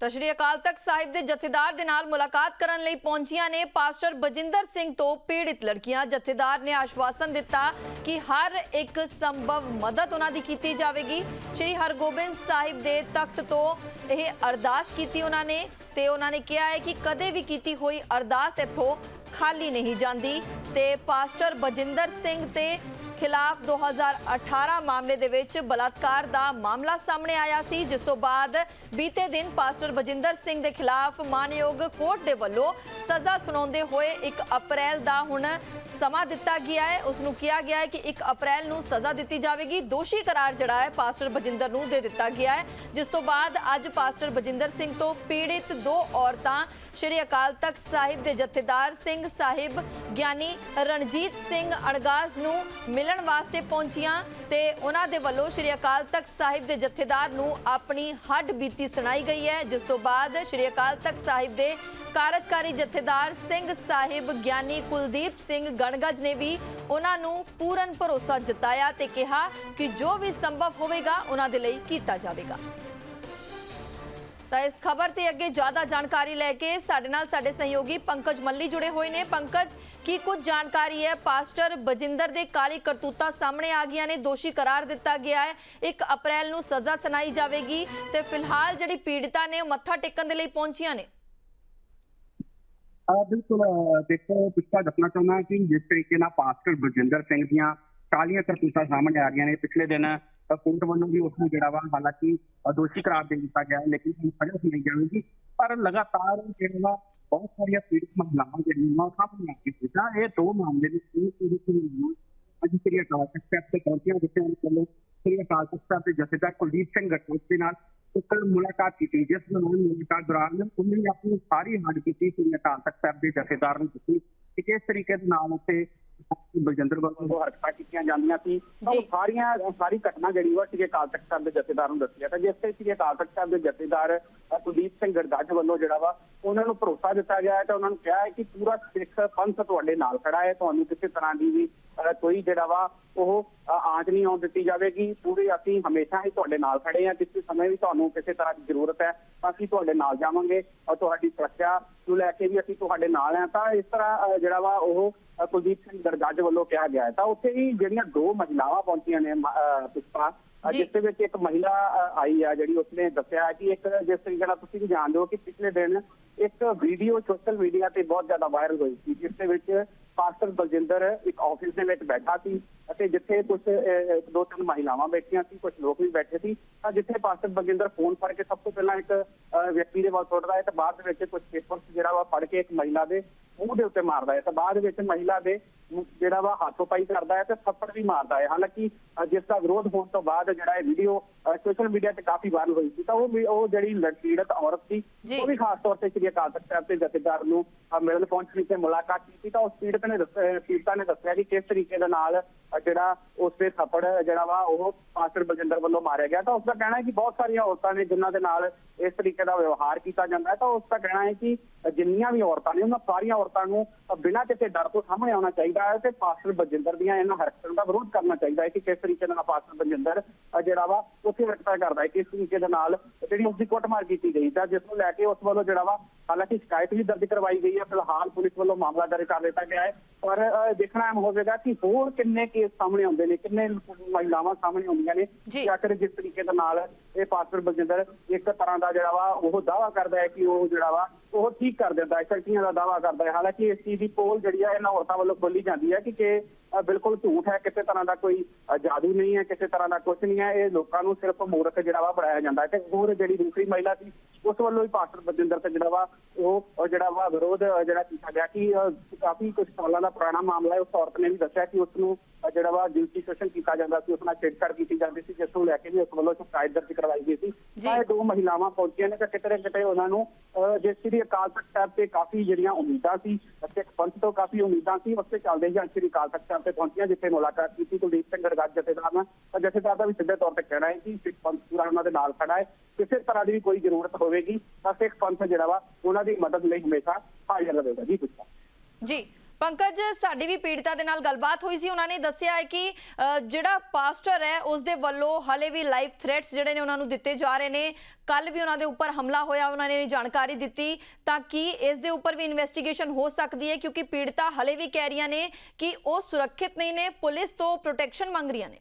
ਤਾਂ ਸ਼੍ਰੀ ਅਕਾਲ ਤਖਤ ਸਾਹਿਬ ਦੇ ਜਥੇਦਾਰ ਦੇ ਨਾਲ ਮੁਲਾਕਾਤ ਕਰਨ ਲਈ ਪਹੁੰਚੀਆਂ ਨੇ ਪਾਸਟਰ ਬਜਿੰਦਰ ਸਿੰਘ ਤੋਂ ਪੀੜਿਤ ਲੜਕੀਆਂ। ਜਥੇਦਾਰ ਨੇ ਆਸ਼ਵਾਸਨ ਦਿੱਤਾ ਕਿ ਹਰ ਇੱਕ ਸੰਭਵ ਮਦਦ ਉਹਨਾਂ ਦੀ ਕੀਤੀ ਜਾਵੇਗੀ। ਸ਼੍ਰੀ ਹਰਗੋਬਿੰਦ ਸਾਹਿਬ ਦੇ ਤਖਤ ਤੋਂ ਇਹ ਅਰਦਾਸ ਕੀਤੀ ਉਹਨਾਂ ਨੇ ਤੇ ਉਹਨਾਂ ਨੇ ਕਿਹਾ ਹੈ ਕਿ ਕਦੇ ਵੀ ਕੀਤੀ ਹੋਈ ਅਰਦਾਸ ਇੱਥੋਂ ਖਾਲੀ ਨਹੀਂ ਜਾਂਦੀ। ਤੇ ਪਾਸਟਰ ਬਜਿੰਦਰ ਸਿੰਘ ਤੇ ਖਿਲਾਫ 2018 ਮਾਮਲੇ ਦੇ ਵਿੱਚ ਬਲਾਤਕਾਰ ਦਾ ਮਾਮਲਾ ਸਾਹਮਣੇ ਆਇਆ ਸੀ, ਜਿਸ ਤੋਂ ਬਾਅਦ ਬੀਤੇ ਦਿਨ ਪਾਸਟਰ ਬਜਿੰਦਰ ਸਿੰਘ ਦੇ ਖਿਲਾਫ ਮਾਨਯੋਗ ਕੋਰਟ ਦੇ ਵੱਲੋਂ ਸਜ਼ਾ ਸੁਣਾਉਂਦੇ ਹੋਏ 1 ਅਪ੍ਰੈਲ ਦਾ ਹੁਣ ਸਮਾਂ ਦਿੱਤਾ ਗਿਆ ਹੈ। ਉਸ ਨੂੰ ਕਿਹਾ ਗਿਆ ਹੈ ਕਿ 1 ਅਪ੍ਰੈਲ ਨੂੰ ਸਜ਼ਾ ਦਿੱਤੀ ਜਾਵੇਗੀ। ਦੋਸ਼ੀ ਕਰਾਰ ਜਿਹੜਾ ਹੈ ਪਾਸਟਰ ਬਜਿੰਦਰ ਨੂੰ ਦੇ ਦਿੱਤਾ ਗਿਆ ਹੈ। ਜਿਸ ਤੋਂ ਬਾਅਦ ਅੱਜ ਪਾਸਟਰ ਬਜਿੰਦਰ ਸਿੰਘ ਤੋਂ ਪੀੜਿਤ ਦੋ ਔਰਤਾਂ ਸ਼੍ਰੀ ਅਕਾਲ ਤਖਤ ਸਾਹਿਬ ਦੇ ਜਥੇਦਾਰ ਸਿੰਘ ਸਾਹਿਬ, ਗਿਆਨੀ ਰਣਜੀਤ ਸਿੰਘ ਅਣਗਾਜ਼ ਨੂੰ ਮਿਲਣ ਵਾਸਤੇ ਪਹੁੰਚੀਆਂ ਤੇ ਉਹਨਾਂ ਦੇ ਵੱਲੋਂ ਸ਼੍ਰੀ ਅਕਾਲ ਤਖਤ ਸਾਹਿਬ ਦੇ ਜਥੇਦਾਰ ਨੂੰ ਆਪਣੀ ਹੱਡ ਬੀਤੀ ਸੁਣਾਈ ਗਈ ਹੈ। ਜਿਸ ਤੋਂ ਬਾਅਦ ਸ਼੍ਰੀ ਅਕਾਲ ਤਖਤ ਸਾਹਿਬ ਦੇ ਕਾਰਜਕਾਰੀ ਜਥੇਦਾਰ ਸਿੰਘ ਸਾਹਿਬ ਗਿਆਨੀ ਕੁਲਦੀਪ ਸਿੰਘ ਗਣਗਜ ਨੇ ਵੀ ਉਹਨਾਂ ਨੂੰ ਪੂਰਨ ਭਰੋਸਾ ਜਤਾਇਆ ਤੇ ਕਿਹਾ ਕਿ ਜੋ ਵੀ ਸੰਭਵ ਹੋਵੇਗਾ, ਉਹਨਾਂ ਦੇ ਲਈ ਕੀਤਾ ਜਾਵੇਗਾ। ਤਾਂ ਇਸ ਖਬਰ ਤੇ ਅੱਗੇ ਜ਼ਿਆਦਾ ਜਾਣਕਾਰੀ ਲੈ ਕੇ ਸਾਡੇ ਨਾਲ ਸਾਡੇ ਸਹਿਯੋਗੀ ਪੰਕਜ ਮੱਲੀ ਜੁੜੇ ਹੋਏ ਨੇ। ਪੰਕਜ, ਕੀ ਕੁਝ ਜਾਣਕਾਰੀ ਹੈ? ਪਾਸਟਰ ਬਜਿੰਦਰ ਦੇ ਕਾਲੀ ਕਰਤੂਤਾ ਸਾਹਮਣੇ ਆ ਗਈਆਂ ਨੇ। ਦੋਸ਼ੀ ਕਰਾਰ ਦਿੱਤਾ ਗਿਆ ਹੈ। 1 ਅਪ੍ਰੈਲ ਨੂੰ ਸਜ਼ਾ ਸੁਣਾਈ ਜਾਵੇਗੀ ਤੇ ਫਿਲਹਾਲ ਜਿਹੜੀ ਪੀੜਿਤਾ ਨੇ ਉਹ ਮੱਥਾ ਟੇਕਣ ਦੇ ਲਈ ਪਹੁੰਚੀਆਂ ਨੇ। ਬਿਲਕੁਲ ਦੇਖੋ ਪਿੱਛਾ ਦੱਸਣਾ ਚਾਹੁੰਦਾ ਕਿ ਜਿਸ ਤਰੀਕੇ ਨਾਲ ਪਾਸਟਰ ਬਜਿੰਦਰ ਸਿੰਘ ਦੀਆਂ ਕਾਲੀਆਂ ਕਰਤੂਤਾਂ ਸਾਹਮਣੇ ਆ ਰਹੀਆਂ ਨੇ, ਪਿਛਲੇ ਦਿਨ ਕੋਰਟ ਵੱਲੋਂ ਵੀ ਉਸ ਨੂੰ ਜਿਹੜਾ ਵਾ ਹਾਲਾਂਕਿ ਦੋਸ਼ੀ ਕਰਾਰ ਦੇ ਦਿੱਤਾ ਗਿਆ ਲੇਕਿਨ ਹੁਣ ਸਜ਼ਾ ਸੁਣਾਈ ਜਾਵੇਗੀ ਪਰ ਲਗਾਤਾਰ ਜਿਹੜਾ ਬਹੁਤ ਸਾਰੀਆਂ ਪੀੜਤ ਮਹਿਲਾਵਾਂ ਜਿਹੜੀਆਂ ਵਾ ਸਾਹਮਣੇ ਆ ਕੇ ਤਾਂ ਇਹ ਦੋ ਮਾਮਲੇ ਨੇ ਪੂਰੀ ਪੂਰੀ ਪੂਰੀ ਅੱਜ ਸ੍ਰੀ ਅਕਾਲ ਤਖਤ ਸਾਹਿਬ ਤੇ ਪਹੁੰਚਿਆ ਜਿੱਥੇ ਉਹਨਾਂ ਵੱਲੋਂ ਸ੍ਰੀ ਅਕਾਲ ਤਖਤ ਸਾਹਿਬ ਦੇ ਜਥੇਦਾਰ ਕੁਲਦੀਪ ਸਿੰਘ ਗਟੋਚ ਦੇ ਨਾਲ ਇੱਕ ਮੁਲਾਕਾਤ ਕੀਤੀ, ਜਿਸ ਦੌਰਾਨ ਮੁਲਾਕਾਤ ਦੌਰਾਨ ਉਹਨਾਂ ਨੇ ਆਪਣੀ ਸਾਰੀ ਹੱਡ ਕੀਤੀ ਸ੍ਰੀ ਅਕਾਲ ਤਖਤ ਸਾਹਿਬ ਦੇ ਜਥੇਦਾਰ ਨੂੰ ਦਿੱਤੀ ਕਿ ਕਿਸ ਤਰੀਕੇ ਦੇ ਨਾਲ ਉੱਥੇ ਬਲਜਿੰਦਰ ਵੱਲੋਂ ਹਰਕਤਾਂ ਕੀਤੀਆਂ ਜਾਂਦੀਆਂ ਸੀ। ਉਹ। ਸਾਰੀਆਂ ਸਾਰੀ ਘਟਨਾ ਜਿਹੜੀ ਵਾ ਸ੍ਰੀ ਅਕਾਲ ਤਖਤ ਸਾਹਿਬ ਦੇ ਜਥੇਦਾਰ ਨੂੰ ਦੱਸਿਆ ਤਾਂ ਜਿਸ ਤੇ ਸ੍ਰੀ ਅਕਾਲ ਤਖਤ ਸਾਹਿਬ ਦੇ ਜਥੇਦਾਰ ਕੁਲਦੀਪ ਸਿੰਘ ਗੜਗੱਜ ਵੱਲੋਂ ਜਿਹੜਾ ਵਾ ਉਹਨਾਂ ਨੂੰ ਭਰੋਸਾ ਦਿੱਤਾ ਗਿਆ ਹੈ ਤੇ ਉਹਨਾਂ ਨੂੰ ਕਿਹਾ ਹੈ ਕਿ ਪੂਰਾ ਸਿੱਖ ਪੰਥ ਤੁਹਾਡੇ ਨਾਲ ਖੜਾ ਹੈ। ਤੁਹਾਨੂੰ ਕਿਸੇ ਤਰ੍ਹਾਂ ਦੀ ਵੀ ਕੋਈ ਜਿਹੜਾ ਵਾ ਉਹ ਅ, ਆਂਚ ਨਹੀਂ ਆਉਣ ਦਿੱਤੀ ਜਾਵੇਗੀ। ਪੂਰੇ ਅਸੀਂ ਹਮੇਸ਼ਾ ਹੀ ਤੁਹਾਡੇ ਨਾਲ ਖੜੇ ਹਾਂ। ਕਿਸੇ ਸਮੇਂ ਵੀ ਤੁਹਾਨੂੰ ਕਿਸੇ ਤਰ੍ਹਾਂ ਦੀ ਜ਼ਰੂਰਤ ਹੈ ਅਸੀਂ ਤੁਹਾਡੇ ਨਾਲ ਜਾਵਾਂਗੇ ਔਰ ਤੁਹਾਡੀ ਸੁਰੱਖਿਆ ਨੂੰ ਲੈ ਕੇ ਵੀ ਅਸੀਂ ਤੁਹਾਡੇ ਨਾਲ ਹਾਂ। ਤਾਂ ਇਸ ਤਰ੍ਹਾਂ ਜਿਹੜਾ ਵਾ ਉਹ ਕੁਲਦੀਪ ਸਿੰਘ ਦਰਗਾਜ ਵੱਲੋਂ ਕਿਹਾ ਗਿਆ ਹੈ। ਤਾਂ ਉੱਥੇ ਹੀ ਜਿਹੜੀਆਂ ਦੋ ਮਹਿਲਾਵਾਂ ਪਹੁੰਚੀਆਂ ਨੇ ਮ- ਪੁਸ਼ਪਾ ਜਿਸ ਦੇ ਵਿੱਚ ਇੱਕ ਮਹਿਲਾ ਆਈ ਆ ਜਿਹੜੀ ਉਸਨੇ ਦੱਸਿਆ ਕਿ ਇੱਕ ਜਿਸ ਤਰੀਕੇ ਨਾਲ ਤੁਸੀਂ ਵੀ ਜਾਣਦੇ ਹੋ ਕਿ ਪਿਛਲੇ ਦਿਨ ਇੱਕ ਵੀਡੀਓ ਸੋਸ਼ਲ ਮੀਡੀਆ ਤੇ ਬਹੁਤ ਜ਼ਿਆਦਾ ਵਾਇਰਲ ਹੋਈ ਸੀ ਜਿਸ ਦੇ ਵਿੱਚ ਪਾਸਟਰ ਬਲਜਿੰਦਰ ਇੱਕ ਆਫਿਸ ਦੇ ਵਿੱਚ ਬੈਠਾ ਸੀ ਅਤੇ ਜਿੱਥੇ ਕੁਝ ਦੋ ਤਿੰਨ ਮਹਿਲਾਵਾਂ ਬੈਠੀਆਂ ਸੀ ਕੁਝ ਲੋਕ ਵੀ ਬੈਠੇ ਸੀ ਤਾਂ ਜਿੱਥੇ ਪਾਸਟਰ ਬਲਜਿੰਦਰ ਫੋਨ ਫੜ ਕੇ ਸਭ ਤੋਂ ਪਹਿਲਾਂ ਇੱਕ ਵਿਅਕਤੀ ਦੇ ਵੱਲ ਸੁੱਟਦਾ ਹੈ ਤੇ ਬਾਅਦ ਦੇ ਵਿੱਚ ਕੁਝ ਪੇਪਰਸ ਜਿਹੜਾ ਵਾ ਫੜ ਕੇ ਇੱਕ ਮਹਿਲਾ ਦੇ ਮੂੰਹ ਦੇ ਉੱਤੇ ਮਾਰਦਾ ਹੈ ਤਾਂ ਬਾਅਦ ਵਿੱਚ ਮਹਿਲਾ ਦੇ ਜਿਹੜਾ ਵਾ ਹੱਥੋਂ ਪਾਈ ਕਰਦਾ ਹੈ ਤੇ ਥੱਪੜ ਵੀ ਮਾਰਦਾ ਹੈ। ਹਾਲਾਂਕਿ ਜਿਸ ਦਾ ਵਿਰੋਧ ਹੋਣ ਤੋਂ ਬਾਅਦ ਜਿਹੜਾ ਇਹ ਵੀਡੀਓ ਸੋਸ਼ਲ ਮੀਡੀਆ ਤੇ ਕਾਫੀ ਵਾਇਰਲ ਹੋਈ ਸੀ ਤਾਂ ਉਹ ਉਹ ਜਿਹੜੀ ਲੜਕੀੜਤ ਔਰਤ ਸੀ। ਉਹ ਵੀ ਖਾਸ ਤੌਰ ਤੇ ਸ੍ਰੀ ਅਕਾਲ ਤਖਤ ਸਾਹਿਬ ਦੇ ਜਥੇਦਾਰ ਨੂੰ ਮਿਲਣ ਪਹੁੰਚਣੀ ਤੇ ਮੁਲਾਕਾਤ ਕੀਤੀ ਤਾਂ ਉਸ ਪੀੜਤ ਨੇ ਪੀੜਤਾ ਨੇ ਦੱਸਿਆ ਕਿ ਕਿਸ ਤਰੀਕੇ ਦੇ ਨਾਲ ਜਿਹੜਾ ਉਸ ਤੇ ਥੱਪੜ ਜਿਹੜਾ ਵਾ ਉਹ ਪਾਸਟਰ ਬਲਜਿੰਦਰ ਵੱਲੋਂ ਮਾਰਿਆ ਗਿਆ। ਤਾਂ ਉਸ ਦਾ ਕਹਿਣਾ ਹੈ ਕਿ ਬਹੁਤ ਸਾਰੀਆਂ ਔਰਤਾਂ ਨੇ ਜਿਨ੍ਹਾਂ ਦੇ ਨਾਲ ਇਸ ਤਰੀਕੇ ਦਾ ਵਿਵਹਾਰ ਕੀਤਾ ਜਾਂਦਾ ਹੈ। ਤਾਂ ਉਸ ਦਾ ਕਹਿਣਾ ਹੈ ਕਿ ਜਿੰਨੀਆਂ ਵੀ ਔਰਤਾਂ ਨੇ ਉਹਨਾਂ ਸਾਰੀਆਂ ਔਰਤਾਂ ਨੂੰ ਬਿਨਾਂ ਕਿਸੇ ਡਰ ਤੋਂ ਸਾਹਮਣੇ ਆਉਣਾ ਚਾਹੀਦਾ ਹੈ ਤੇ ਪਾਸਟਰ ਬਜਿੰਦਰ ਦੀਆਂ ਇਹਨਾਂ ਹਰਕਤਾਂ ਦਾ ਵਿਰੋਧ ਕਰਨਾ ਚਾਹੀਦਾ ਹੈ ਕਿ ਕਿਸ ਤਰੀਕੇ ਨਾਲ ਪਾਸਟਰ ਬਜਿੰਦਰ ਜਿਹੜਾ ਵਾ, ਉੱਥੇ ਹਰਕਤਾਂ ਕਰਦਾ ਹੈ, ਕਿਸ ਤਰੀਕੇ ਦੇ ਨਾਲ ਜਿਹੜੀ ਉਸ ਦੀ ਕੁੱਟਮਾਰ ਕੀਤੀ ਗਈ ਤਾਂ ਜਿਸ ਨੂੰ ਲੈ ਕੇ ਉਸ ਵੱਲੋਂ ਜਿਹੜਾ ਵਾ ਹਾਲਾਂਕਿ ਸ਼ਿਕਾਇਤ ਵੀ ਦਰਜ ਕਰਵਾਈ ਗਈ ਹੈ ਫਿਲਹਾਲ ਪੁਲਿਸ ਵੱਲੋਂ ਮਾਮਲਾ ਦਰਜ ਕਰ ਦਿੱਤਾ ਗਿਆ ਹੈ ਪਰ ਦੇਖਣਾ ਅਹਿਮ ਹੋਵੇਗਾ ਕਿ ਹੋਰ ਕਿੰਨੇ ਕੇਸ ਸਾਹਮਣੇ ਆਉਂਦੇ ਨੇ ਕਿੰਨੇ ਮਹਿਲਾਵਾਂ ਸਾਹਮਣੇ ਆਉਂਦੀਆਂ ਨੇ। ਕਿ ਆਖਰ ਜਿਸ ਤਰੀਕੇ ਦੇ ਨਾਲ ਇਹ ਪਾਸਟਰ ਬਲਜਿੰਦਰ ਇੱਕ ਤਰ੍ਹਾਂ ਦਾ ਜਿਹੜਾ ਵਾ ਉਹ ਦਾਵਾ ਕਰਦਾ ਹੈ ਕਿ ਉਹ ਜਿਹੜਾ ਵਾ ਉਹ ਠੀਕ ਕਰ ਦਿੰਦਾ ਹੈ ਸ਼ਕਤੀਆਂ ਦਾ ਦਾਵਾ ਕਰਦਾ ਹੈ ਹਾਲਾਂਕਿ ਇਸ ਚੀਜ਼ ਦੀ ਪੋਲ ਜਿਹੜੀ ਹੈ ਇਹਨਾਂ ਔਰਤਾਂ ਵੱਲੋਂ ਖੋਲੀ ਜਾਂਦੀ ਹੈ ਕਿ ਬਿਲਕੁਲ ਝੂਠ ਹੈ, ਕਿਸੇ ਤਰ੍ਹਾਂ ਦਾ ਕੋਈ ਜਾਦੂ ਨਹੀਂ ਹੈ, ਕਿਸੇ ਤਰ੍ਹਾਂ ਦਾ ਕੁਝ ਨਹੀਂ ਹੈ। ਇਹ ਲੋਕਾਂ ਨੂੰ ਸਿਰਫ ਮੂਰਖ ਜਿਹੜਾ ਵਾ ਬਣਾਇਆ ਜਾਂਦਾ ਹੈ। ਤੇ ਹੋਰ ਜਿਹੜੀ ਦੂਸਰੀ ਮਹਿਲਾ ਸੀ, ਉਸ ਵੱਲੋਂ ਹੀ ਪਾਸਟਰ ਬਲਜਿੰਦਰ ਸਿੰਘ ਜਿਹੜਾ ਵਾ, ਉਹ ਜਿਹੜਾ ਵਾ ਵਿਰੋਧ ਜਿਹੜਾ ਕੀਤਾ ਗਿਆ ਕਿ ਕਾਫੀ ਕੁਝ ਸਾਲਾਂ ਦਾ ਪੁਰਾਣਾ ਮਾਮਲਾ ਹੈ। ਉਸ ਔਰਤ ਨੇ ਵੀ ਦੱਸਿਆ ਕਿ ਉਸ ਨੂੰ ਜਿਹੜਾ ਵਾ ਜਿਨਸੀ ਸ਼ੋਸ਼ਣ ਕੀਤਾ ਜਾਂਦਾ ਸੀ ਉਸ ਨਾਲ ਛੇੜਛਾੜ ਕੀਤੀ ਜਾਂਦੀ ਸੀ ਜਿਸ ਨੂੰ ਲੈ ਕੇ ਵੀ ਉਸ ਵੱਲੋਂ ਸ਼ਿਕਾਇਤ ਦਰਜ ਕਰਵਾਈ ਗਈ ਸੀ। ਜੀ। ਤਾਂ ਇਹ ਦੋ ਮਹਿਲਾਵਾਂ ਪਹੁੰਚੀਆਂ ਨੇ ਤਾਂ ਕਿਤੇ ਨਾ ਕਿਤੇ ਉਹਨਾਂ ਨੂੰ ਜਿਸ ਸ੍ਰੀ ਅਕਾਲ ਤਖਤ ਸਾਹਿਬ ਤੇ ਕਾਫੀ ਜਿਹੜੀਆਂ ਉਮੀਦਾਂ ਸੀ ਅਤੇ ਇੱਕ ਪੰਥ ਤੋਂ ਕਾਫੀ ਉਮੀਦਾਂ ਸੀ ਉਸ ਤੇ ਚੱਲਦੇ ਹੀ ਅੱਜ ਸ੍ਰੀ ਅਕਾਲ ਤਖਤ ਸਾਹਿਬ ਤੇ ਪਹੁੰਚੀਆਂ ਜਿੱਥੇ ਮੁਲਾਕਾਤ ਕੀਤੀ ਕੁਲਦੀਪ ਸਿੰਘ ਗੜਗੱਜ ਜਥੇਦਾਰ ਨਾਲ। ਤਾਂ ਜਥੇਦਾਰ ਦਾ ਵੀ ਸਿੱਧੇ ਤੌਰ ਤੇ ਕਹਿਣਾ ਹੈ ਕਿ ਸਿੱਖ ਪੰਥ ਪੂਰਾ ਉਹਨਾਂ ਦੇ ਨਾਲ ਖੜਾ ਹੈ। ਕਿਸੇ ਤਰ੍ਹਾਂ ਦੀ ਵੀ ਕੋਈ ਜ਼ਰੂਰਤ ਹੋਵੇਗੀ ਤਾਂ ਸਿੱਖ ਪੰਥ ਜਿਹੜਾ ਵਾ ਉਹਨਾਂ ਦੀ ਮਦਦ ਲਈ ਹਮੇਸ਼ਾ ਹਾਜ਼ਰ ਰਹੇਗਾ ਜੀ ਪੁੱਛਾ ਜੀ ਪੰਕਜ, ਸਾਡੀ ਵੀ ਪੀੜਤਾ ਦੇ ਨਾਲ ਗੱਲਬਾਤ ਹੋਈ ਸੀ। ਉਹਨਾਂ ਨੇ ਦੱਸਿਆ ਹੈ ਕਿ ਜਿਹੜਾ ਪਾਸਟਰ ਹੈ ਉਸ ਦੇ ਵੱਲੋਂ ਹਲੇ ਵੀ ਲਾਈਵ ਥ੍ਰੈਟਸ ਜਿਹੜੇ ਨੇ ਉਹਨਾਂ ਨੂੰ ਦਿੱਤੇ ਜਾ ਰਹੇ ਨੇ। ਕੱਲ ਵੀ ਉਹਨਾਂ ਦੇ ਉੱਪਰ ਹਮਲਾ ਹੋਇਆ, ਉਹਨਾਂ ਨੇ ਜਾਣਕਾਰੀ ਦਿੱਤੀ। ਤਾਂ ਕਿ ਇਸ ਦੇ ਉੱਪਰ ਵੀ ਇਨਵੈਸਟੀਗੇਸ਼ਨ ਹੋ ਸਕਦੀ ਹੈ? ਕਿਉਂਕਿ ਪੀੜਤਾ ਹਲੇ ਵੀ ਕਹਿ ਰਹੀਆਂ ਨੇ ਕਿ ਉਹ ਸੁਰੱਖਿਅਤ ਨਹੀਂ ਨੇ, ਪੁਲਿਸ ਤੋਂ ਪ੍ਰੋਟੈਕਸ਼ਨ ਮੰਗ ਰਹੀਆਂ ਨੇ।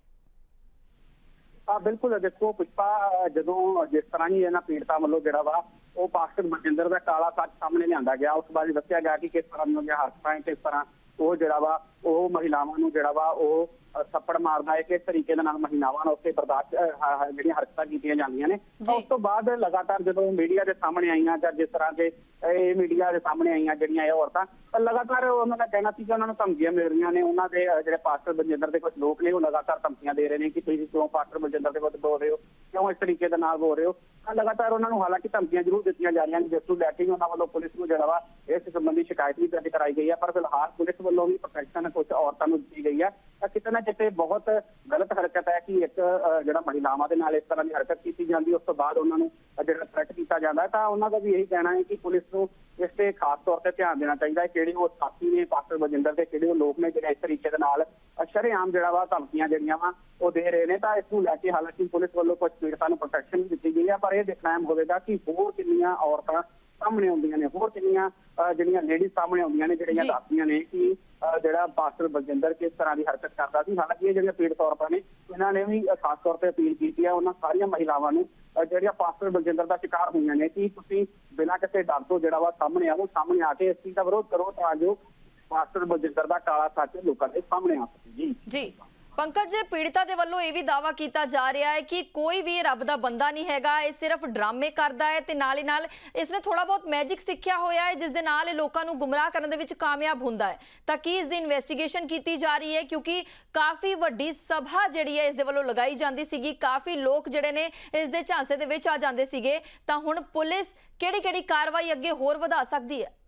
ਆ ਬਿਲਕੁਲ ਦੇਖੋ, ਪੁਸ਼ਪਾ, ਜਦੋਂ ਜਿਸ ਤਰ੍ਹਾਂ ਹੀ ਇਹਨਾਂ ਪੀੜਤਾਂ ਵੱਲੋਂ ਜਿਹੜਾ ਵਾ, ਉਹ ਪਾਸਟਰ ਮਨਜਿੰਦਰ ਦਾ ਕਾਲਾ ਸੱਚ ਸਾਹਮਣੇ ਲਿਆਂਦਾ ਗਿਆ, ਉਸ ਬਾਰੇ ਦੱਸਿਆ ਗਿਆ ਕਿ ਕਿਸ ਤਰ੍ਹਾਂ ਦੀਆਂ ਉਹਦੀਆਂ ਹਰਕਤਾਂ ਕਿਸ ਤਰ੍ਹਾਂ ਉਹ ਜਿਹੜਾ ਵਾ ਉਹ ਮਹਿਲਾਵਾਂ ਨੂੰ ਜਿਹੜਾ ਵਾ ਉਹ ਥੱਪੜ ਮਾਰਦਾ ਹੈ ਕਿਸ ਤਰੀਕੇ ਦੇ ਨਾਲ ਮਹਿਲਾਵਾਂ ਨਾਲ ਉੱਤੇ ਬਰਦਾਸ਼ਤ ਜਿਹੜੀਆਂ ਹਰਕਤਾਂ ਕੀਤੀਆਂ ਜਾਂਦੀਆਂ ਨੇ। ਉਸ ਤੋਂ ਬਾਅਦ ਲਗਾਤਾਰ ਜਦੋਂ ਮੀਡੀਆ ਦੇ ਸਾਹਮਣੇ ਆਈਆਂ ਜਾਂ ਜਿਸ ਤਰ੍ਹਾਂ ਦੇ ਇਹ ਮੀਡੀਆ ਦੇ ਸਾਹਮਣੇ ਆਈਆਂ ਜਿਹੜੀਆਂ ਇਹ ਔਰਤਾਂ ਤਾਂ ਲਗਾਤਾਰ ਉਹਨਾਂ ਦਾ ਕਹਿਣਾ ਸੀ ਕਿ ਉਹਨਾਂ ਨੂੰ ਧਮਕੀਆਂ ਮਿਲ ਰਹੀਆਂ ਨੇ। ਉਹਨਾਂ ਦੇ ਜਿਹੜੇ ਪਾਸਟਰ ਬਲਜਿੰਦਰ ਦੇ ਕੁਝ ਲੋਕ ਨੇ ਉਹ ਲਗਾਤਾਰ ਧਮਕੀਆਂ ਦੇ ਰਹੇ ਨੇ ਕਿ ਤੁਸੀਂ ਕਿਉਂ ਪਾਸਟਰ ਬਲਜਿੰਦਰ ਦੇ ਵਿਰੁੱਧ ਬੋਲ ਰਹੇ ਹੋ? ਕਿਉਂ ਇਸ ਤਰੀਕੇ ਦੇ ਨਾਲ ਬੋਲ ਰਹੇ ਹੋ? ਤਾਂ ਲਗਾਤਾਰ ਉਹਨਾਂ ਨੂੰ ਹਾਲਾਂਕਿ ਧਮਕੀਆਂ ਜ਼ਰੂਰ ਦਿੱਤੀਆਂ ਜਾ ਰਹੀਆਂ ਨੇ। ਜਿਸ ਨੂੰ ਲੈ ਕੇ ਉਹਨਾਂ ਵੱਲੋਂ ਪੁਲਿਸ ਨੂੰ ਜਿਹੜਾ ਵਾ ਇਸ ਸੰਬੰਧੀ ਸ਼ਿਕਾਇਤ ਵੀ ਦਰਜ ਕਰਾਈ ਗਈ ਹੈ ਪਰ ਫਿਲਹਾਲ ਪੁਲਿਸ ਵੱਲੋਂ ਵੀ ਪ੍ਰੋਟੈਕਸ਼ਨ ਕੁਝ ਔਰਤਾਂ ਨੂੰ ਦਿੱਤੀ ਗਈ ਹੈ ਤਾਂ ਕਿਤੇ ਨਾ ਕਿਤੇ ਬਹੁਤ ਗਲਤ ਹਰਕਤ ਹੈ ਕਿ ਇੱਕ ਜਿਹੜਾ ਮਹਿਲਾਵਾਂ ਦੇ ਨਾਲ ਇਸ ਤਰ੍ਹਾਂ ਦੀ ਹਰਕਤ ਕੀਤੀ ਜਾਂਦੀ ਉਸ ਤੋਂ ਬਾਅਦ ਉਹਨਾਂ ਨੂੰ ਜਿਹੜਾ ਥ੍ਰੈਟ ਕੀਤਾ ਜਾਂਦਾ ਤਾਂ ਉਹਨਾਂ ਦਾ ਵੀ ਇਹੀ ਕਹਿਣਾ ਹੈ ਕਿ ਪੁਲਿਸ ਨੂੰ ਇਸ ਤੇ ਖਾਸ ਤੌਰ ਤੇ ਧਿਆਨ ਦੇਣਾ ਚਾਹੀਦਾ ਹੈ ਕਿਹੜੇ ਉਹ ਸਾਥੀ ਨੇ ਪਾਸਟਰ ਬਜਿੰਦਰ ਦੇ ਕਿਹੜੇ ਉਹ ਲੋਕ ਨੇ ਜਿਹੜੇ ਇਸ ਤਰੀਕੇ ਦੇ ਨਾਲ ਸ਼ਰੇਆਮ ਜਿਹੜਾ ਵਾ ਧਮਕੀਆਂ ਜਿਹੜੀਆਂ ਵਾ ਉਹ ਦੇ ਰਹੇ ਨੇ ਤਾਂ ਇਸ ਨੂੰ ਲੈ ਕੇ ਹਾਲਾਂਕਿ ਪੁਲਿਸ ਵੱਲੋਂ ਕੁਝ ਪੀੜਤਾਂ ਨੂੰ ਪ੍ਰੋਟੈਕਸ਼ਨ ਵੀ ਦਿੱਤੀ ਗਈ ਹੈ ਪਰ ਇਹ ਦੇਖਣਾ ਹੋਵੇਗਾ ਕਿ ਹੋਰ ਕਿੰਨੀਆਂ ਔਰਤਾਂ ਸਾਹਮਣੇ ਆਉਂਦੀਆਂ ਨੇ ਹੋਰ ਕਿੰਨੀਆਂ ਜਿਹੜੀਆਂ ਲੇਡੀ ਸਾਹਮਣੇ ਆਉਂਦੀਆਂ ਨੇ ਜਿਹੜੀਆਂ। ਦੱਸਦੀਆਂ ਨੇ ਕਿ ਜਿਹੜਾ ਪਾਸਟਰ ਬਲਜਿੰਦਰ ਕਿਸ ਤਰ੍ਹਾਂ ਦੀ ਹਰਕਤ ਕਰਦਾ ਸੀ, ਹਾਲਾਂਕਿ ਇਹ ਜਿਹੜੀਆਂ ਪੀੜਤ ਔਰਤਾਂ ਨੇ, ਇਹਨਾਂ ਨੇ ਵੀ ਖਾਸ ਤੌਰ ਤੇ ਅਪੀਲ ਕੀਤੀ ਹੈ ਉਹਨਾਂ ਸਾਰੀਆਂ ਮਹਿਲਾਵਾਂ ਨੂੰ ਜਿਹੜੀਆਂ ਪਾਸਟਰ ਬਲਜਿੰਦਰ ਦਾ ਸ਼ਿਕਾਰ ਹੋਈਆਂ ਨੇ, ਕਿ ਤੁਸੀਂ ਬਿਨਾਂ ਕਿਸੇ ਡਰ ਤੋਂ ਜਿਹੜਾ ਵਾ ਸਾਹਮਣੇ ਆਵੋ, ਸਾਹਮਣੇ ਆ ਕੇ ਇਸ ਚੀਜ਼ ਦਾ ਵਿਰੋਧ ਕਰੋ ਤਾਂ ਜੋ ਪਾਸਟਰ ਬਲਜਿੰਦਰ ਦਾ ਕਾਲਾ ਸੱਚ ਲੋਕਾਂ ਦੇ ਸਾਹਮਣੇ ਆ ਸਕੇ। ਜੀ। ਜੀ। ਪੰਕਜ, ਪੀੜਤਾ ਦੇ ਵੱਲੋਂ ਇਹ ਵੀ ਦਾਵਾ ਕੀਤਾ ਜਾ ਰਿਹਾ ਹੈ ਕਿ ਕੋਈ ਵੀ ਰੱਬ ਦਾ ਬੰਦਾ ਨਹੀਂ ਹੈਗਾ, ਇਹ ਸਿਰਫ ਡਰਾਮੇ ਕਰਦਾ ਹੈ ਤੇ ਨਾਲ ਹੀ ਨਾਲ ਇਸ ਨੇ ਥੋੜਾ ਬਹੁਤ ਮੈਜਿਕ ਸਿੱਖਿਆ ਹੋਇਆ ਹੈ, ਜਿਸ ਦੇ ਨਾਲ ਇਹ ਲੋਕਾਂ ਨੂੰ ਗੁੰਮਰਾਹ ਕਰਨ ਦੇ ਵਿੱਚ ਕਾਮਯਾਬ ਹੁੰਦਾ ਹੈ। ਤਾਂ ਕੀ ਇਸ ਦੀ ਇਨਵੈਸਟੀਗੇਸ਼ਨ ਕੀਤੀ ਜਾ ਰਹੀ ਹੈ? ਕਿਉਂਕਿ ਕਾਫੀ ਵੱਡੀ ਸਭਾ ਜਿਹੜੀ ਹੈ ਇਸ ਦੇ ਵੱਲੋਂ ਲਗਾਈ ਜਾਂਦੀ ਸੀਗੀ। ਕਾਫੀ ਲੋਕ ਜਿਹੜੇ ਨੇ ਇਸ ਦੇ ਝਾਂਸੇ ਦੇ ਵਿੱਚ ਆ ਜਾਂਦੇ ਸੀਗੇ। ਤਾਂ ਹੁਣ ਪੁਲਿਸ ਕਿਹੜੀ ਕਿਹੜੀ ਕਾਰਵਾਈ ਅੱਗੇ ਹੋਰ ਵਧਾ ਸਕਦੀ ਹੈ?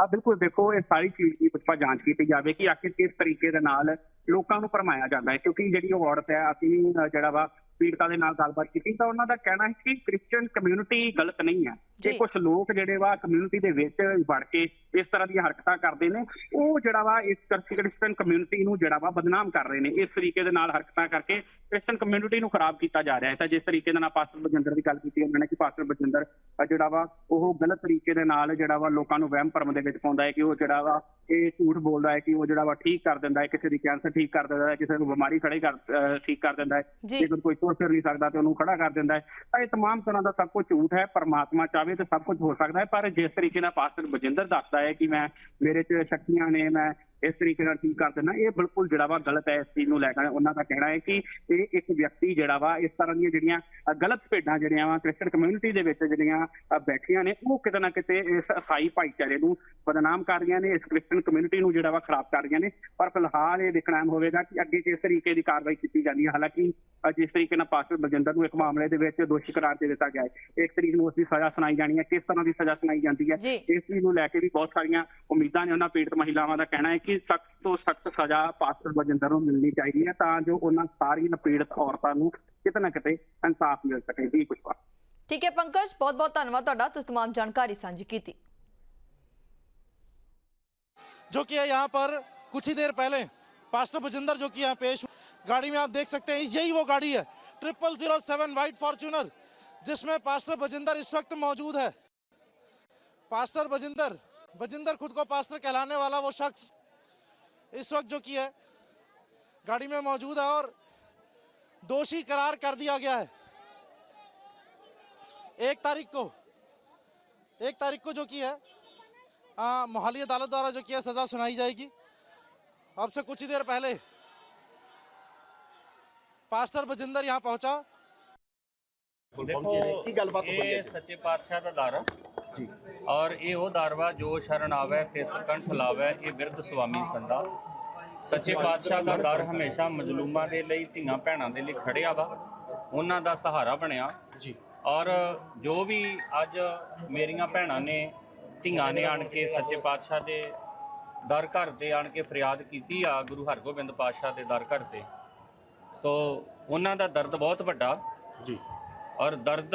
ਆ ਬਿਲਕੁਲ ਦੇਖੋ, ਇਹ ਸਾਰੀ ਚੀਜ਼ ਦੀ ਪੁੱਛਪਾ ਜਾਂਚ ਕੀਤੀ ਜਾਵੇ ਕਿ ਆਖਿਰ ਕਿਸ ਤਰੀਕੇ ਦੇ ਨਾਲ ਲੋਕਾਂ ਨੂੰ ਭਰਮਾਇਆ ਜਾਂਦਾ ਹੈ। ਕਿਉਂਕਿ ਜਿਹੜੀ ਔਰਤ ਹੈ, ਅਸੀਂ ਜਿਹੜਾ ਵਾ, ਪੀੜਤਾਂ ਦੇ ਨਾਲ ਗੱਲਬਾਤ ਕੀਤੀ ਤਾਂ ਉਹਨਾਂ ਦਾ ਕਹਿਣਾ ਹੈ ਕਿ ਕ੍ਰਿਸਚੀਅਨ ਕਮਿਊਨਿਟੀ ਗਲਤ ਨਹੀਂ ਹੈ। ਜੀ। ਕਿ ਕੁਝ ਲੋਕ ਜਿਹੜੇ ਵਾ ਕਮਿਊਨਿਟੀ ਦੇ ਵਿੱਚ ਵੜ ਕੇ ਇਸ ਤਰ੍ਹਾਂ ਦੀਆਂ ਹਰਕਤਾਂ ਕਰਦੇ ਨੇ ਉਹ ਜਿਹੜਾ ਵਾ ਇਸ ਕ੍ਰਿਸਚੀਅਨ ਕਮਿਊਨਿਟੀ ਨੂੰ ਜਿਹੜਾ ਵਾ ਬਦਨਾਮ ਕਰ ਰਹੇ ਨੇ ਇਸ ਤਰੀਕੇ ਦੇ ਨਾਲ ਹਰਕਤਾਂ ਕਰਕੇ ਕ੍ਰਿਸਚੀਅਨ ਕਮਿਊਨਿਟੀ ਨੂੰ ਖਰਾਬ ਕੀਤਾ ਜਾ ਰਿਹਾ ਹੈ ਤਾਂ ਜਿਸ ਤਰੀਕੇ ਦੇ ਨਾਲ ਪਾਸਟਰ ਬਜਿੰਦਰ ਦੀ ਗੱਲ ਕੀਤੀ ਉਹਨਾਂ ਨੇ ਕਿ ਪਾਸਟਰ ਬਜਿੰਦਰ ਅ, ਜਿਹੜਾ ਵਾ ਉਹ ਗਲਤ ਤਰੀਕੇ ਦੇ ਨਾਲ ਜਿਹੜਾ ਵਾ ਲੋਕਾਂ ਨੂੰ ਵਹਿਮ ਭਰਮ ਦੇ ਵਿੱਚ ਪਾਉਂਦਾ ਹੈ ਕਿ ਉਹ ਜਿਹੜਾ ਵਾ ਇਹ ਝੂਠ ਬੋਲਦਾ ਹੈ ਕਿ ਉਹ ਜਿਹੜਾ ਵਾ ਠੀਕ ਕਰ ਦਿੰਦਾ ਹੈ ਕਿਸੇ ਦੀ ਕੈਂਸਰ ਠੀਕ ਕਰ ਦਿੰਦਾ ਹੈ ਕਿਸੇ ਨੂੰ ਬਿਮਾਰੀ ਖੜੇ ਕਰ ਅ, ਠੀਕ ਕਰ ਦਿੰਦਾ ਹੈ ਜੀ। ਜੇਕਰ ਕੋਈ ਤੁਰ ਫਿਰ ਨਹੀਂ ਸਕਦਾ ਤੇ ਉਹਨੂੰ ਖੜਾ ਕਰ ਦਿੰਦਾ ਹੈ ਤਾਂ ਇਹ तमाम ਤਰ੍ਹਾਂ ਦਾ ਸਭ ਕੁਝ ਝੂਠ ਹੈ ਪਰਮਾਤਮਾ ਚਾਹੇ ਤਾਂ ਸਭ ਕੁਝ ਹੋ ਸਕਦਾ ਹੈ, ਪਰ ਜਿਸ ਤਰੀਕੇ ਨਾਲ ਪਾਸਟਰ ਬਜਿੰਦਰ ਦੱਸਦਾ ਹੈ ਕਿ ਮੈਂ ਮੇਰੇ 'ਚ ਸ਼ਕਤੀਆਂ ਨੇ, ਮੈਂ ਇਸ ਤਰੀਕੇ ਨਾਲ ਠੀਕ ਕਰ ਦਿੰਦਾ ਇਹ ਬਿਲਕੁਲ ਜਿਹੜਾ ਵਾ ਗਲਤ ਹੈ ਇਸ ਚੀਜ਼ ਨੂੰ ਲੈ ਕੇ। ਉਹਨਾਂ ਦਾ ਕਹਿਣਾ ਹੈ ਕਿ ਇਹ ਇੱਕ ਵਿਅਕਤੀ ਜਿਹੜਾ ਵਾ ਇਸ ਤਰ੍ਹਾਂ ਦੀਆਂ ਜਿਹੜੀਆਂ ਗਲਤ ਭੇਡਾਂ ਜਿਹੜੀਆਂ ਵਾ ਕ੍ਰਿਸਚਨ ਕਮਿਊਨਿਟੀ ਦੇ ਵਿੱਚ ਜਿਹੜੀਆਂ ਬੈਠੀਆਂ ਨੇ ਉਹ ਕਿਤੇ ਨਾ ਕਿਤੇ ਇਸ ਈਸਾਈ ਭਾਈਚਾਰੇ ਨੂੰ ਬਦਨਾਮ ਕਰ ਰਹੀਆਂ ਨੇ ਇਸ ਕ੍ਰਿਸਚਨ ਕਮਿਊਨਿਟੀ ਨੂੰ ਜਿਹੜਾ ਵਾ ਖਰਾਬ ਕਰ ਰਹੀਆਂ ਨੇ। ਪਰ ਫਿਲਹਾਲ ਇਹ ਦੇਖਣਾ ਹੋਵੇਗਾ ਕਿ ਅੱਗੇ ਕਿਸ ਤਰੀਕੇ ਦੀ ਕਾਰਵਾਈ ਕੀਤੀ ਜਾਂਦੀ ਹੈ। ਹਾਲਾਂਕਿ ਜਿਸ ਤਰੀਕੇ ਨਾਲ ਪਾਸਟਰ ਬਲਜਿੰਦਰ ਨੂੰ ਇੱਕ ਮਾਮਲੇ ਦੇ ਵਿੱਚ ਦੋਸ਼ੀ ਕਰਾਰ ਦੇ ਦਿੱਤਾ ਗਿਆ ਹੈ। ਇੱਕ ਤਰੀਕ ਨੂੰ ਉਸ ਦੀ ਸਜ਼ਾ ਸੁਣਾਈ ਜਾਣੀ ਹੈ। ਕਿਸ ਤਰ੍ਹਾਂ ਦੀ ਸਜ਼ਾ ਸੁਣਾਈ ਜਾਂਦੀ ਹੈ। ਇਸ ਚੀਜ਼ ਨੂੰ ਲੈ ਕੇ ਵੀ ਬਹੁਤ ਸਾਰੀਆਂ ਉਮੀਦਾਂ ਨੇ। ਉਹਨਾਂ ਪੀੜਤ ਮਹਿਲਾਵਾਂ ਦਾ ਕਹਿਣਾ ਹੈ ਕਿ ਸਖਤ ਤੋਂ ਸਖਤ ਸਜ਼ਾ ਪਾਸਟਰ ਬਲਜਿੰਦਰ ਨੂੰ ਮਿਲਣੀ ਚਾਹੀਦੀ ਹੈ ਤਾਂ ਜੋ ਉਹਨਾਂ ਸਾਰੀਆਂ ਪੀੜਤ ਔਰਤਾਂ ਨੂੰ ਕਿਤੇ ਨਾ ਕਿਤੇ ਇਨਸਾਫ ਮਿਲ ਸਕੇ ਜੀ ਕੁਝ ਠੀਕ ਹੈ ਪੰਕਜ ਬਹੁਤ ਬਹੁਤ ਧੰਨਵਾਦ ਤੁਹਾਡਾ ਤੁਸੀਂ तमाम ਜਾਣਕਾਰੀ ਸਾਂਝੀ ਕੀਤੀ जो कि है यहाँ पर कुछ ही देर पहले पास्टर बजिंदर जो कि यहाँ पेश हुए। गाड़ी में आप देख सकते हैं यही वो गाड़ी है triple zero seven white Fortuner जिसमें पास्टर बजिंदर इस वक्त मौजूद है पास्टर बजिंदर बजिंदर खुद को पास्टर कहलाने वाला वो शख्स इस वक्त जो कि है गाड़ी में मौजूद है और दोषी करार कर दिया गया है एक तारीख को एक तारीख को जो कि है आ, मोहाली अदालत द्वारा जो किया सजा सुनाई जाएगी अब से कुछ ही देर पहले पास्टर बजिंदर यहाँ पहुंचा ਦੇਖੋ ਇਹ ਸੱਚੇ ਪਾਤਸ਼ਾਹ ਦਾ ਦਰ ਆ ਜੀ ਔਰ ਇਹ ਉਹ ਦਰ ਵਾ ਜੋ ਸ਼ਰਨ ਆਵੇ ਤਿਸ ਕੰਠ ਲਾਵੇ ਇਹ ਬਿਰਧ ਸੁਆਮੀ ਸੰਦਾ ਸੱਚੇ ਪਾਤਸ਼ਾਹ ਦਾ ਦਰ ਹਮੇਸ਼ਾ ਮਜਲੂਮਾਂ ਦੇ ਲਈ ਧੀਆਂ ਭੈਣਾਂ ਦੇ ਲਈ ਖੜਿਆ ਵਾ। ਉਹਨਾਂ ਦਾ ਸਹਾਰਾ ਬਣਿਆ। ਜੀ। ਔਰ ਜੋ ਵੀ ਅੱਜ ਮੇਰੀਆਂ ਭੈਣਾਂ ਨੇ ਧੀਆਂ ਨੇ ਆਣ ਕੇ ਸੱਚੇ ਪਾਤਸ਼ਾਹ ਦੇ ਦਰ ਘਰ ਤੇ ਆਣ ਕੇ ਫਰਿਆਦ ਕੀਤੀ ਆ ਗੁਰੂ ਹਰਗੋਬਿੰਦ ਪਾਤਸ਼ਾਹ ਦੇ ਦਰ ਘਰ ਤੇ ਤੋ ਉਹਨਾਂ ਦਾ ਦਰਦ ਬਹੁਤ ਵੱਡਾ। ਜੀ। ਔਰ ਦਰਦ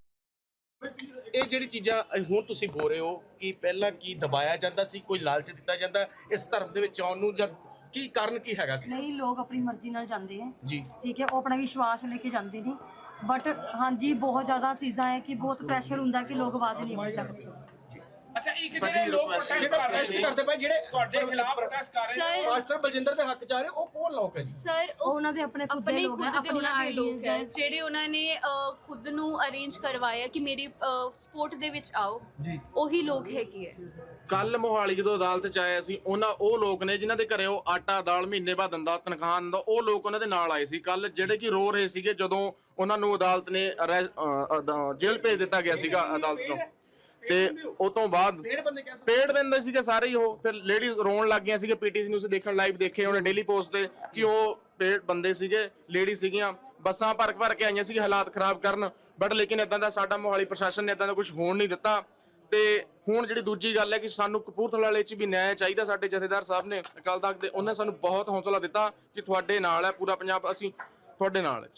ਇਹ ਜਿਹੜੀ ਚੀਜ਼ਾਂ ਹੁਣ ਤੁਸੀਂ ਬੋਲ ਰਹੇ ਹੋ ਕਿ ਪਹਿਲਾਂ ਕੀ ਦਬਾਇਆ ਜਾਂਦਾ ਸੀ ਕੋਈ ਲਾਲਚ ਦਿੱਤਾ ਜਾਂਦਾ ਇਸ ਧਰਮ ਦੇ ਵਿੱਚ ਆਉਣ ਨੂੰ ਜਾਂ ਕੀ ਕਾਰਨ ਕੀ ਹੈਗਾ ਸੀ? ਨਹੀਂ ਲੋਕ ਆਪਣੀ ਮਰਜ਼ੀ ਨਾਲ ਜਾਂਦੇ ਹੈ ਜੀ। ਠੀਕ ਹੈ ਉਹ ਆਪਣਾ ਵਿਸ਼ਵਾਸ ਲੈ ਕੇ ਜਾਂਦੇ ਨੇ। ਬਟ ਹਾਂਜੀ ਬਹੁਤ ਜ਼ਿਆਦਾ ਚੀਜ਼ਾਂ ਹੈ ਕਿ ਬਹੁਤ ਪ੍ਰੈਸ਼ਰ ਹੁੰਦਾ ਕਿ ਲੋਕ ਆਵਾਜ਼ ਨਹੀਂ ਚੱਕ ਸਕਦੇ। ਅੱਛਾ ਇੱਕ ਜਿਹੜੇ ਲੋਕ ਪ੍ਰੋਟੈਸਟ ਕਰ। ਰਹੇ ਨੇ ਕਰਦੇ ਪਏ ਜਿਹੜੇ ਤੁਹਾਡੇ ਖਿਲਾਫ ਪ੍ਰੋਟੈਸਟ ਕਰ ਰਹੇ ਨੇ ਸਰ ਮਾਸਟਰ ਬਲਜਿੰਦਰ ਦੇ ਹੱਕ ਚ ਆ ਰਹੇ ਉਹ ਕੌਣ ਲੋਕ ਹੈ ਜੀ? ਸਰ ਉਹ ਉਹ ਉਹਨਾਂ ਦੇ ਆਪਣੇ ਖੁਦ ਦੇ ਆਪਣੇ ਲੋਕ ਹੈ ਲੋਕ ਆਈਡੀਆਜ਼ ਹੈ। ਜਿਹੜੇ ਉਹਨਾਂ ਨੇ ਖੁਦ ਨੂੰ ਅਰੇਂਜ ਕਰਵਾਇਆ ਕਿ ਮੇਰੀ ਸਪੋਰਟ ਦੇ ਵਿੱਚ ਆਓ। ਜੀ। ਉਹੀ ਲੋਕ ਹੈਗੇ ਹੈ। ਕੱਲ ਮੋਹਾਲੀ ਜਦੋਂ ਅਦਾਲਤ ਚ ਆਏ ਸੀ ਉਹਨਾਂ ਉਹ ਲੋਕ ਨੇ ਜਿਨ੍ਹਾਂ ਦੇ ਘਰੇ ਉਹ ਆਟਾ ਦਾਲ ਮਹੀਨੇ ਬਾਅਦ ਦਿੰਦਾ ਤਨਖਾਹ ਦਿੰਦਾ ਉਹ ਲੋਕ ਉਹਨਾਂ ਦੇ ਨਾਲ ਆਏ ਸੀ। ਕੱਲ ਜਿਹੜੇ ਕਿ ਰੋ ਰਹੇ ਸੀਗੇ ਜਦੋਂ ਉਹਨਾਂ ਨੂੰ ਅਦਾਲਤ ਨੇ ਜੇਲ੍ਹ ਭੇਜ ਦਿੱਤਾ ਗਿਆ ਸੀਗਾ ਅਦਾਲਤ ਤੋਂ। ਤੇ ਉਹ ਤੋਂ ਬਾਅਦ ਡੇਢ ਬੰਦੇ ਕਹਿ ਪੇੜ ਬੰਦੇ ਸੀਗੇ ਸਾਰੇ ਹੀ ਉਹ। ਫਿਰ ਲੇਡੀਜ਼ ਰੋਣ ਲੱਗ ਗਈਆਂ ਸੀਗੇ ਪੀਟੀਸੀ ਨਿਊਜ਼ ਦੇਖਣ ਲਾਈਵ ਦੇਖੇ ਉਹਨੇ ਡੇਲੀ ਪੋਸਟ ਤੇ ਕਿ ਉਹ ਪੇੜ ਬੰਦੇ ਸੀਗੇ ਲੇਡੀ ਸੀਗੀਆਂ। ਬੱਸਾਂ ਭਰ ਭਰ ਕੇ ਆਈਆਂ ਸੀ ਹਾਲਾਤ ਖਰਾਬ ਕਰਨ। ਬਟ ਲੇਕਿਨ ਇਦਾਂ ਦਾ ਸਾਡਾ ਮੋਹਾਲੀ ਪ੍ਰਸ਼ਾਸਨ ਨੇ ਇਦਾਂ ਦਾ ਕੁਝ ਹੋਣ ਨਹੀਂ ਦਿੱਤਾ। ਤੇ ਹੁਣ ਜਿਹੜੀ ਦੂਜੀ ਗੱਲ ਹੈ ਕਿ ਸਾਨੂੰ ਕਪੂਰਥਲਾ ਵਾਲੇ ਚ ਵੀ ਨਿਆਂ ਚਾਹੀਦਾ ਸਾਡੇ ਜਥੇਦਾਰ ਸਾਹਿਬ ਨੇ ਅਕਾਲ ਤਖਤ ਦੇ। ਉਹਨੇ ਸਾਨੂੰ ਬਹੁਤ ਹੌਸਲਾ ਦਿੱਤਾ ਕਿ ਤੁਹਾਡੇ ਨਾਲ ਹੈ ਪੂਰਾ ਪੰਜਾਬ ਅਸੀਂ ਤੁਹਾਡੇ ਨਾਲ ਹੈ।